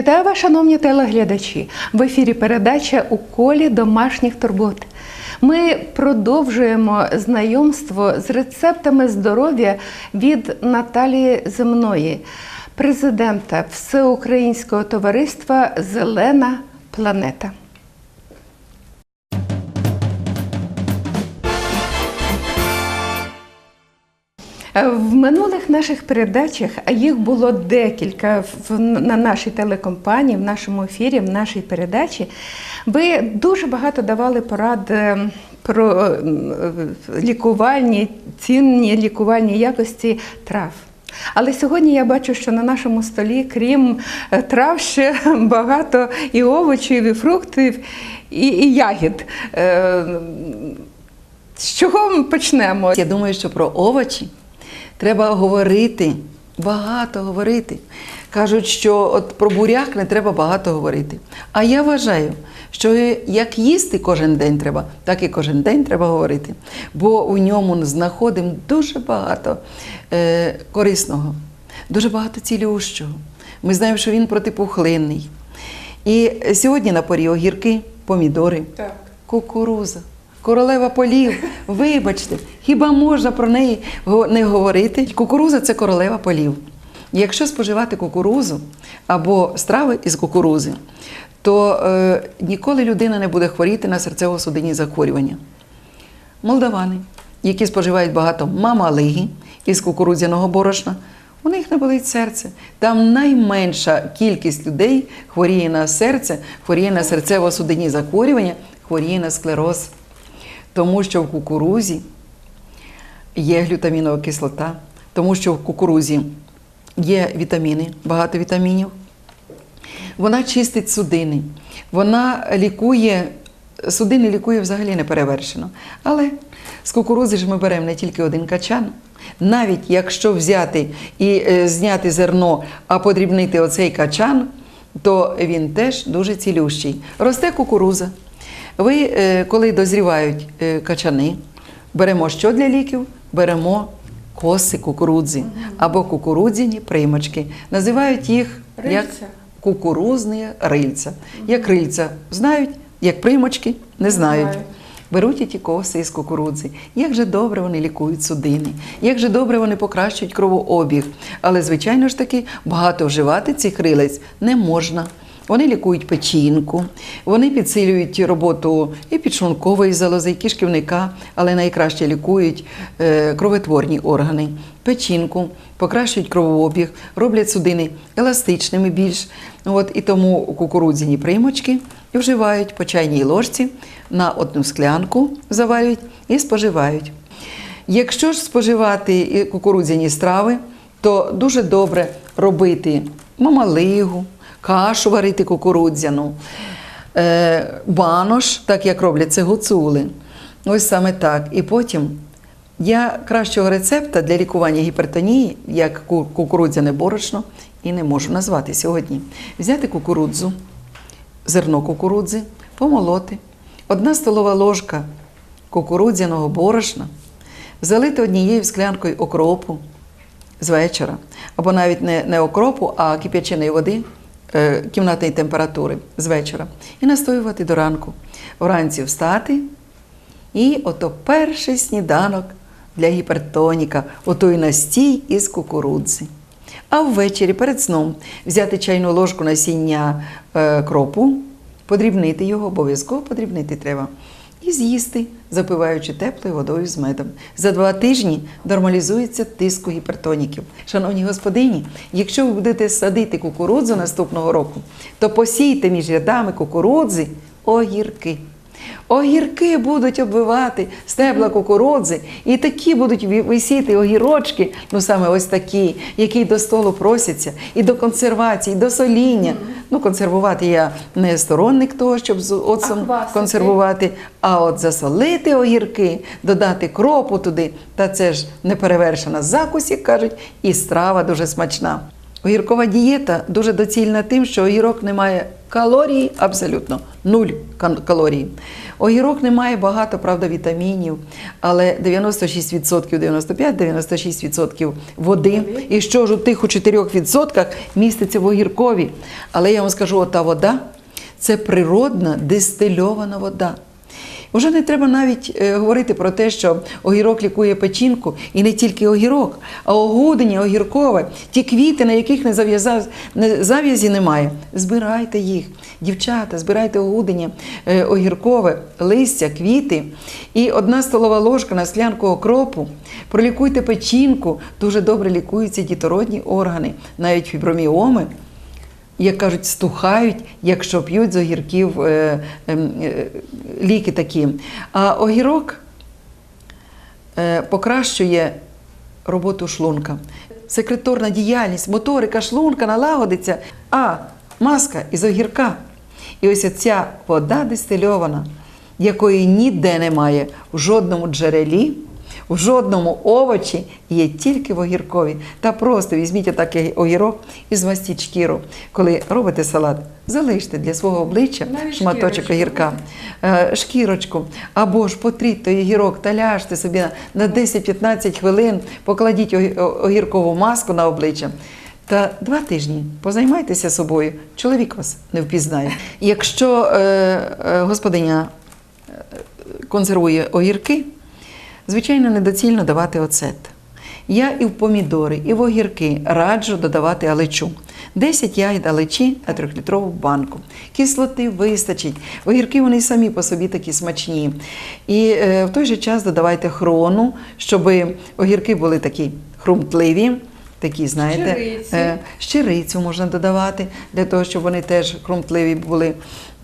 Вітаю вас, шановні телеглядачі! В ефірі передача у колі домашніх турбот. Ми продовжуємо знайомство з рецептами здоров'я від Наталії Земної, президента Всеукраїнського товариства Зелена планета. В минулих наших передачах, а їх було декілька в, на нашій телекомпанії, в нашому ефірі, в нашій передачі, ви дуже багато давали порад е, про е, лікувальні, цінні лікувальні якості трав. Але сьогодні я бачу, що на нашому столі, крім е, трав, ще багато і овочів, і фруктів, і, і ягід. Е, З чого ми почнемо? Я думаю, що про овочі треба говорити, багато говорити. Кажуть, що от про буряк не треба багато говорити. А я вважаю, що як їсти кожен день треба, так і кожен день треба говорити. Бо у ньому знаходимо дуже багато е, корисного, дуже багато цілющого. Ми знаємо, що він протипухлинний. І сьогодні на порі огірки, помідори, Так. кукуруза. Королева полів, вибачте, хіба можна про неї не говорити? Кукуруза це королева полів. Якщо споживати кукурузу або страви із кукурузи, то е, ніколи людина не буде хворіти на серцево-судинні захворювання. Молдавани, які споживають багато мамалиги із кукурудзяного борошна, у них не болить серце. Там найменша кількість людей хворіє на серце, хворіє на серцево-судинні захворювання, хворіє на склероз. Тому що в кукурузі є глютамінова кислота, тому що в кукурузі є вітаміни, багато вітамінів. Вона чистить судини, вона лікує, судини лікує взагалі неперевершено. Але з кукурузи ж ми беремо не тільки один качан. Навіть якщо взяти і е, зняти зерно, а подрібнити оцей качан, то він теж дуже цілющий. Росте кукуруза. Ви, е, коли дозрівають е, качани, беремо що для ліків? Беремо коси кукурудзи або кукурудзяні примочки. Називають їх як кукурузні рильця. Як рильця знають, як примочки не знають. знають. Беруть і ті коси із кукурудзи. Як же добре вони лікують судини, як же добре вони покращують кровообіг. Але, звичайно ж таки, багато вживати цих рилець не можна. Вони лікують печінку, вони підсилюють роботу і підшлункової залози, і кишківника, але найкраще лікують е, кроветворні органи, печінку, покращують кровообіг, роблять судини еластичними більш. От, і тому кукурудзяні примочки вживають по чайній ложці на одну склянку, заварюють і споживають. Якщо ж споживати кукурудзяні страви, то дуже добре робити мамалигу, кашу варити кукурудзяну, е, банош, так як роблять це гуцули. Ось саме так. І потім я кращого рецепта для лікування гіпертонії, як кукурудзяне борошно, і не можу назвати сьогодні. Взяти кукурудзу, зерно кукурудзи, помолоти, одна столова ложка кукурудзяного борошна, залити однією склянкою окропу з вечора, або навіть не, не окропу, а кип'яченої води кімнатної температури з вечора, і настоювати до ранку. Вранці встати, і ото перший сніданок для гіпертоніка, отой настій із кукурудзи. А ввечері перед сном взяти чайну ложку насіння е, кропу, подрібнити його, обов'язково подрібнити треба. І з'їсти, запиваючи теплою водою з медом. За два тижні нормалізується тиск у гіпертоніків. Шановні господині, якщо ви будете садити кукурудзу наступного року, то посійте між рядами кукурудзи огірки. Огірки будуть обвивати стебла кукурудзи, і такі будуть висіти огірочки, ну саме ось такі, які до столу просяться, і до консервації, і до соління. Ну, консервувати я не сторонник того, щоб з оцом А консервувати, а от засолити огірки, додати кропу туди, та це ж неперевершена закусь, як кажуть, і страва дуже смачна. Огіркова дієта дуже доцільна тим, що огірок не має калорій, абсолютно нуль калорій. Огірок не має багато, правда, вітамінів, але 96%, 95-96% води. І що ж у тих у 4% міститься в огіркові. Але я вам скажу, ота вода це природна дистильована вода. Уже не треба навіть е, говорити про те, що огірок лікує печінку, і не тільки огірок, а огудення огіркове, ті квіти, на яких не зав'язі немає. Збирайте їх, дівчата, збирайте огудення огіркове, листя, квіти. І одна столова ложка на склянку окропу. Пролікуйте печінку, дуже добре лікуються дітородні органи, навіть фіброміоми як кажуть, стухають, якщо п'ють з огірків е, е, е, ліки такі. А огірок е, покращує роботу шлунка. Секреторна діяльність, моторика шлунка налагодиться, а маска із огірка. І ось ця вода дистильована, якої ніде немає в жодному джерелі, в жодному овочі, є тільки в огіркові. Та просто візьміть отакий огірок і змастіть шкіру. Коли робите салат, залиште для свого обличчя Навіть шматочок шкірочку. огірка, е, шкірочку, або ж потріть той огірок та ляжте собі на- на 10-15 хвилин, покладіть огіркову маску на обличчя. Та два тижні позаймайтеся собою, чоловік вас не впізнає. Якщо е, е, господиня е, консервує огірки, звичайно, недоцільно давати оцет. Я і в помідори, і в огірки раджу додавати алечу. 10 ягід алечі на 3-літрову банку. Кислоти вистачить. Огірки вони самі по собі такі смачні. І е, в той же час додавайте хрону, щоб огірки були такі хрумтливі. Такі, знаєте, е, щирицю можна додавати для того, щоб вони теж хрумтливі були.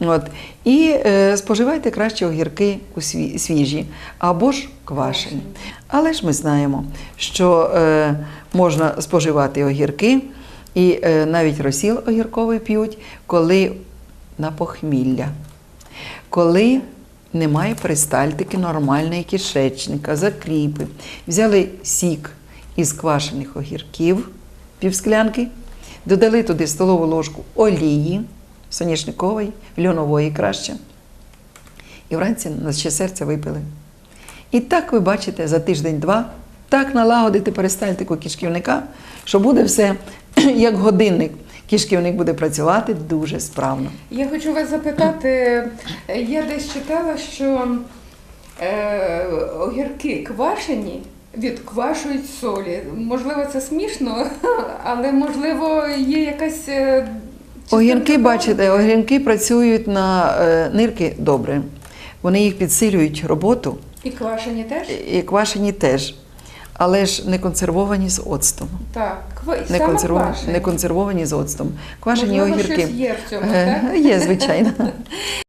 От. І е, споживайте краще огірки у сві- свіжі або ж квашені. Але ж ми знаємо, що е, можна споживати огірки, і е, навіть розсіл огірковий п'ють, коли на похмілля, коли немає перистальтики нормальної кишечника, закріпи. Взяли сік із квашених огірків, півсклянки, додали туди столову ложку олії, соняшникової, льонової краще. І вранці на ще серце випили. І так ви бачите за тиждень-два, так налагодити перистальтику кишківника, що буде все як годинник. Кишківник буде працювати дуже справно. Я хочу вас запитати, я десь читала, що е, огірки квашені відквашують солі. Можливо, це смішно, але можливо є якась. е, Огірки, бачите, огірки працюють на е, нирки добре. Вони їх підсилюють роботу, І квашені теж? і квашені теж. Але ж не консервовані з оцтом. Так. Не, саме консервовані, квашені. не консервовані з оцтом. Квашені Можливо, огірки. щось є в цьому, Е, так? Є, звичайно.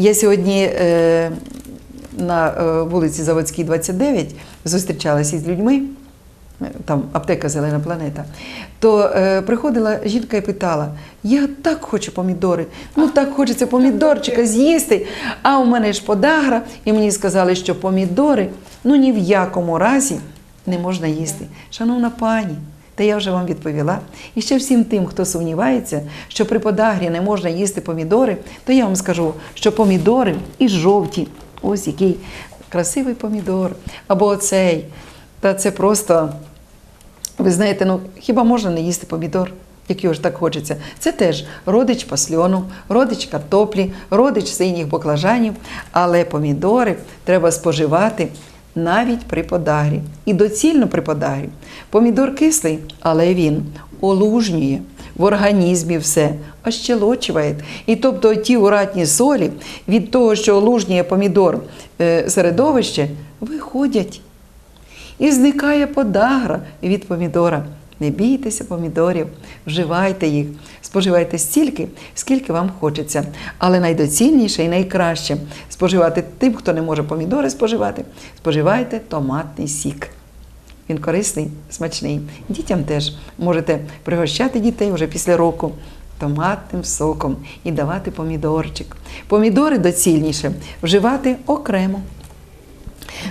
Я сьогодні е, на е, вулиці Заводській, 29 зустрічалася із людьми, там аптека Зелена планета. То е, приходила жінка і питала: я так хочу помідори, ну так хочеться помідорчика з'їсти. А у мене ж подагра, і мені сказали, що помідори ну ні в якому разі не можна їсти. Шановна пані, та я вже вам відповіла. І ще всім тим, хто сумнівається, що при подагрі не можна їсти помідори, то я вам скажу, що помідори і жовті. Ось який красивий помідор. Або оцей. Та це просто, ви знаєте, ну хіба можна не їсти помідор? Як його ж так хочеться. Це теж родич пасльону, родич картоплі, родич синіх баклажанів, але помідори треба споживати навіть при подагрі. І доцільно при подагрі. Помідор кислий, але він олужнює в організмі все, ощелочує. І тобто ті уратні солі від того, що олужнює помідор е, середовище, виходять. І зникає подагра від помідора. Не бійтеся помідорів, вживайте їх, споживайте стільки, скільки вам хочеться. Але найдоцільніше і найкраще споживати тим, хто не може помідори споживати, споживайте томатний сік. Він корисний, смачний. Дітям теж можете пригощати дітей вже після року томатним соком і давати помідорчик. Помідори доцільніше вживати окремо.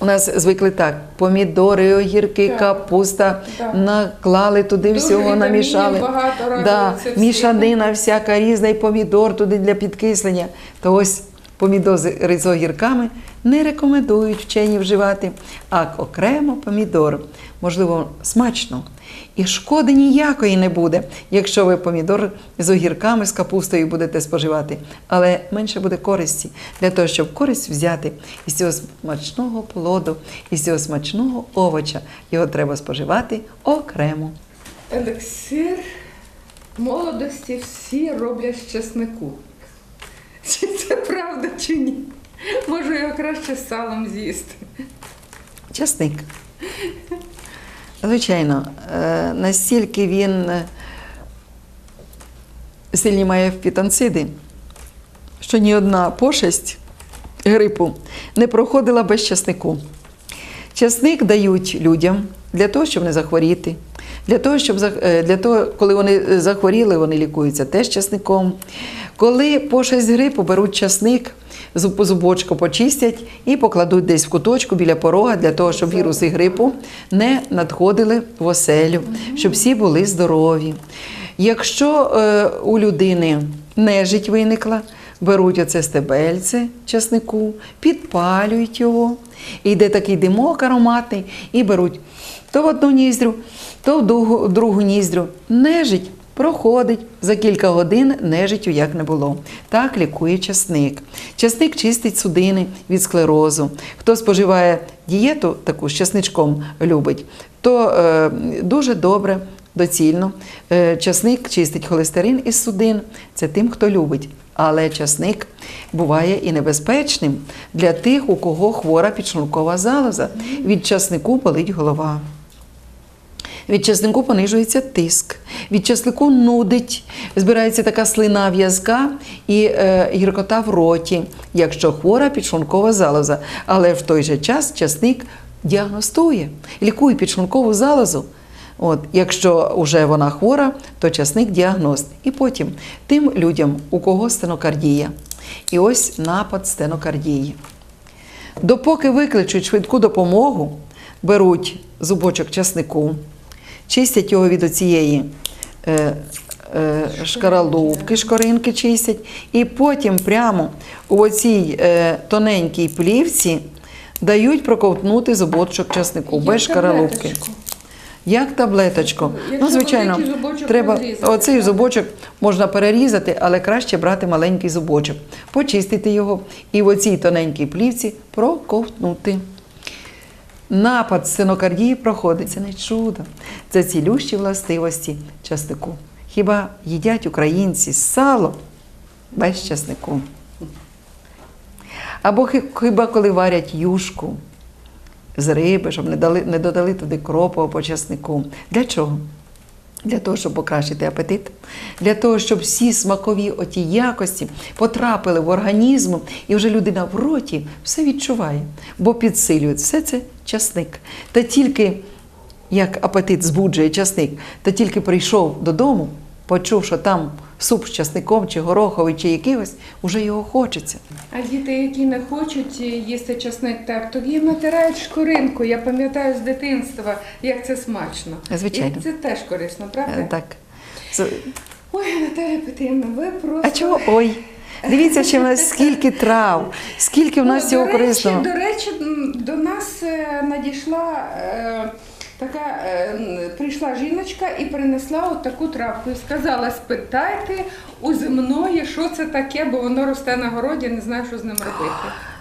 У нас звикли так: помідори, огірки, Так. капуста, Так. наклали туди Дуже всього, намішали. багато, да, мішанина всяка різна, і помідор туди для підкислення. То ось помідори з огірками не рекомендують вчені вживати, а окремо помідор. Можливо, смачно. І шкоди ніякої не буде, якщо ви помідор з огірками, з капустою будете споживати. Але менше буде користі. Для того, щоб користь взяти із цього смачного плоду, із цього смачного овоча, його треба споживати окремо. Елексир молодості всі роблять з чеснику. Чи це правда чи ні? Можу його краще з салом з'їсти. Часник. Звичайно, е, настільки він е, сильні має фітонциди, що ні одна пошесть грипу не проходила без часнику. Часник дають людям для того, щоб не захворіти. Для того, щоб е, для того, коли вони захворіли, вони лікуються теж часником. Коли пошесть грипу беруть часник, зубочку почистять і покладуть десь в куточку біля порога для того, щоб віруси грипу не надходили в оселю, щоб всі були здорові. Якщо е, у людини нежить виникла, беруть оце стебельце часнику, підпалюють його, і йде такий димок ароматний, і беруть то в одну ніздрю, то в другу, в другу ніздрю. Нежить проходить за кілька годин нежиттю як не було. Так лікує часник. Часник чистить судини від склерозу. Хто споживає дієту таку з часничком любить, то е, дуже добре доцільно. Е, Часник чистить холестерин із судин. Це тим, хто любить. Але часник буває і небезпечним для тих, у кого хвора підшлункова залоза. Від часнику болить голова. Від часнику понижується тиск, від часнику нудить, збирається така слина в'язка і е, гіркота в роті, якщо хвора підшлункова залоза. Але в той же час часник діагностує, лікує підшлункову залозу. От, якщо вже вона хвора, то часник діагност. І потім тим людям, у кого стенокардія. І ось напад стенокардії. Допоки викличуть швидку допомогу, беруть зубочок часнику, чистять його від оцієї е, е, шкаралупки, шкоринки чистять, і потім прямо у оцій е, тоненькій плівці дають проковтнути зубочок часнику без шкаралупки. Як таблеточку. Якщо ну, звичайно, зубочок треба розрізати, оцей зубочок можна перерізати, але краще брати маленький зубочок, почистити його і в оцій тоненькій плівці проковтнути. Напад синокардії проходить. Це не чудо. Це цілющі властивості часнику. Хіба їдять українці сало без часнику? Або хіба коли варять юшку з риби, щоб не, дали, не додали туди кропу або часнику. Для чого? Для того, щоб покращити апетит, для того, щоб всі смакові оті якості потрапили в організм, і вже людина в роті все відчуває, бо підсилює. Все це часник. Та тільки як апетит збуджує часник, та тільки прийшов додому, почув, що там суп з часником, чи гороховий, чи якийсь, уже його хочеться. А діти, які не хочуть їсти часник так, то їм натирають шкоринку. Я пам'ятаю з дитинства, як це смачно. Звичайно. І це теж корисно, правда? Е, Так. Ой, Наталя Петрівна, ви просто. А чого ой? Дивіться, ще в нас скільки трав, скільки в нас Ну, до речі, корисного. До речі, до нас е, надійшла е, така, е, прийшла жіночка і принесла от таку травку і сказала: спитайте у земної, що це таке, бо воно росте на городі, не знаю, що з ним робити.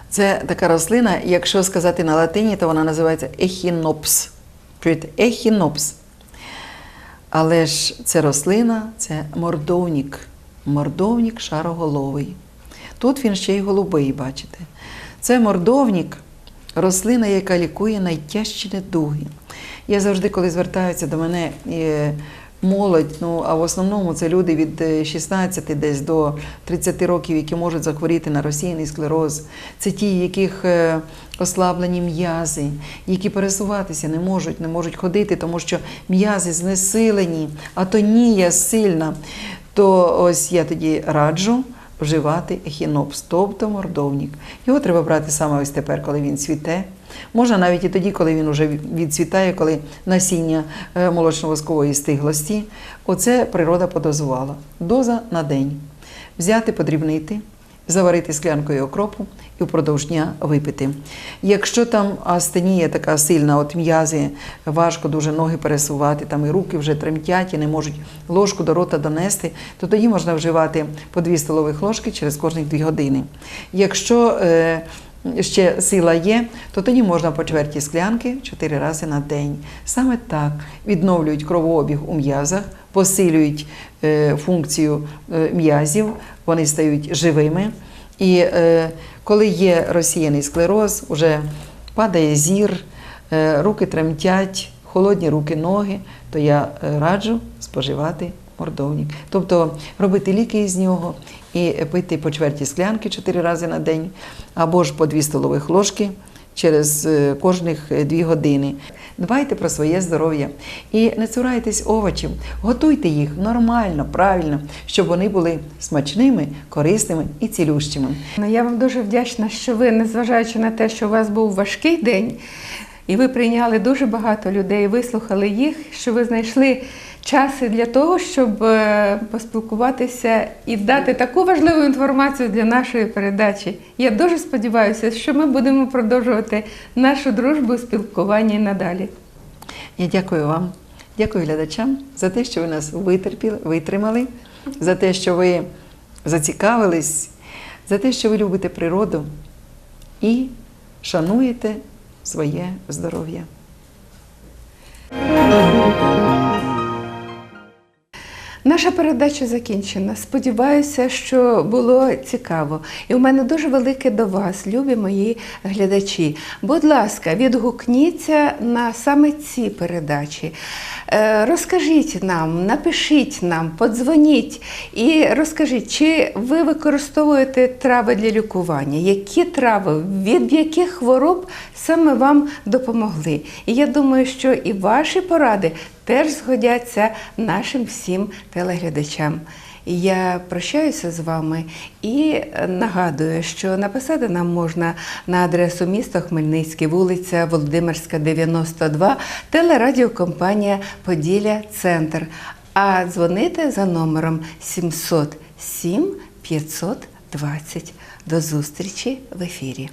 Це така рослина, якщо сказати на латині, то вона називається ехінопс. Ехінопс. Але ж це рослина, це мордовник. Мордовник шароголовий. Тут він ще й голубий, бачите. Це мордовник, рослина, яка лікує найтяжчі недуги. Я завжди, коли звертаються до мене е, молодь, ну а в основному це люди від е, 16 десь до 30 років, які можуть захворіти на російний склероз. Це ті, яких е, ослаблені м'язи, які пересуватися не можуть, не можуть ходити, тому що м'язи знесилені, атонія сильна. То ось я тоді раджу вживати ехінопс, тобто мордовник. Його треба брати саме ось тепер, коли він цвіте. Можна навіть і тоді, коли він вже відцвітає, коли насіння е, молочно-воскової стиглості. Оце природа подозувала. Доза на день. Взяти, подрібнити, заварити склянкою окропу і впродовж дня випити. Якщо там астенія така сильна, от м'язи, важко дуже ноги пересувати, там і руки вже тремтять і не можуть ложку до рота донести, то тоді можна вживати по 2 столових ложки через кожні 2 години. Якщо е, ще сила є, то тоді можна по чверті склянки 4 рази на день. Саме так відновлюють кровообіг у м'язах, посилюють е, функцію е, м'язів, вони стають живими. І е, коли є розсіяний склероз, вже падає зір, руки тремтять, холодні руки, ноги, то я раджу споживати мордовник. Тобто робити ліки із нього і пити по чверті склянки 4 рази на день, або ж по 2 столових ложки через е, кожних 2 години. Дбайте про своє здоров'я і не цурайтесь овочів, готуйте їх нормально, правильно, щоб вони були смачними, корисними і цілющими. Ну, Я вам дуже вдячна, що ви, незважаючи на те, що у вас був важкий день, і ви прийняли дуже багато людей, вислухали їх, що ви знайшли часи для того, щоб е, поспілкуватися і дати таку важливу інформацію для нашої передачі. Я дуже сподіваюся, що ми будемо продовжувати нашу дружбу і спілкування і надалі. Я дякую вам, дякую глядачам за те, що ви нас витерпіли, витримали, за те, що ви зацікавились, за те, що ви любите природу і шануєте своє здоров'я. Наша передача закінчена. Сподіваюся, що було цікаво. І у мене дуже велике до вас, любі мої глядачі. Будь ласка, відгукніться на саме ці передачі. Е, Розкажіть нам, напишіть нам, подзвоніть і розкажіть, чи ви використовуєте трави для лікування, які трави, від яких хвороб саме вам допомогли. І я думаю, що і ваші поради теж згодяться нашим всім телеглядачам. Я прощаюся з вами і нагадую, що написати нам можна на адресу місто Хмельницький, вулиця Володимирська, 92, телерадіокомпанія Поділля Центр. А дзвонити за номером 707 520. До зустрічі в ефірі.